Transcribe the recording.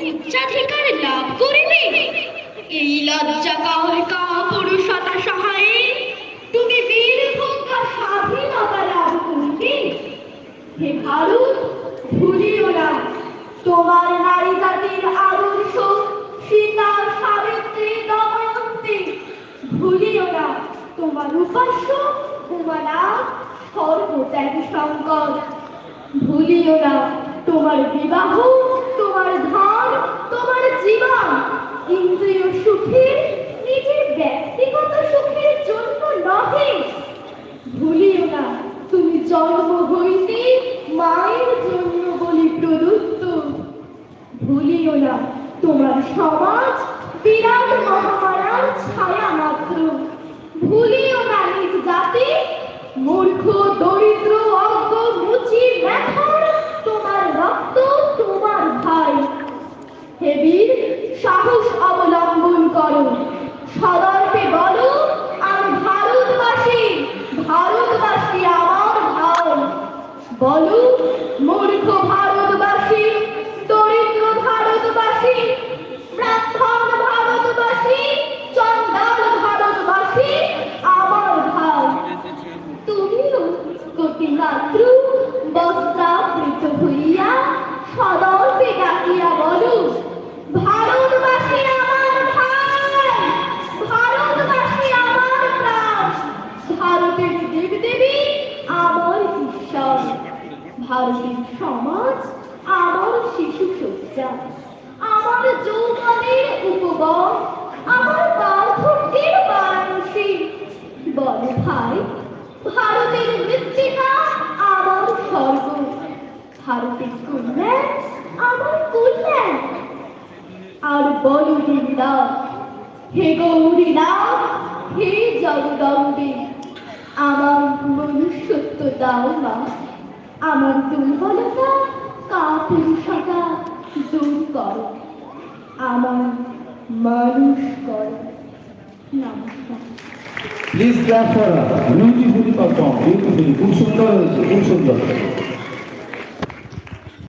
উচ্চাধিকার লাভ করিবে এই লজ্জা কাহর কা পুরুষতা সহায়ে? তুমি বীর স্বাধীনতা লাভ করিবে হে ভারত, ভুলিও না। তোমার নারী জাতির আদর্শ সীতা সাবিত্রী দময়ন্তী। ভুলিও না। তোমার উপাস্য উমানা সর্বত্যাগী শঙ্কর। ভুলিও না। তোমার বিবাহ তোমার ধন, তোমার জীবন। ইন্দ্রিয় নিজের ব্যক্তিগত সুখের জন্য নহে। ভুলিও না, তুমি জন্ম হইতে মায়ের জন্য বলি প্রদত্ত। ভুলিও না, তোমার সমাজ বিরাট মহামারার ছায়া মাত্র। ভুলিও না নিজ জাতি, মূর্খ, দরিদ্র অজ্ঞ মুচি মেথর তোমার রক্ত তোমার ভাই হে বীর সাহস অবলম্বন করো সদর্পে বলো আমি ভারতবাসী ভারতবাসী আমার ভাই বলো, মূর্খ ভারতবাসী, দরিদ্র ভারতবাসী, ব্রাহ্মণ ভারতবাসী চন্ডাল ভারতবাসী, আমার ভাই। তুমিও কোটি মাত্র বস্ত্রাবৃত হইয়া সদর্পে ভারতের সমাজ আমার শিশু সজ্জা। আমার যৌবনের উপবন, আমার বার্ধক্যের বারাণসী। বল ভাই, ভারতের মৃত্তিকা আমার স্বর্গ। ভারতের কল্যাণ আমার কল্যাণ আর বল দিন্দা হে গৌরী নাথ হে জগদম্বে আমার মনুষ্যত্ব দাও মা। আমার দুর্বলতা কাপুরুষতা দূর কর। আমার মানুষ কর। নমস্কার। Please class for beautifully perform beautifully খুব সুন্দর হয়েছে, খুব সুন্দর।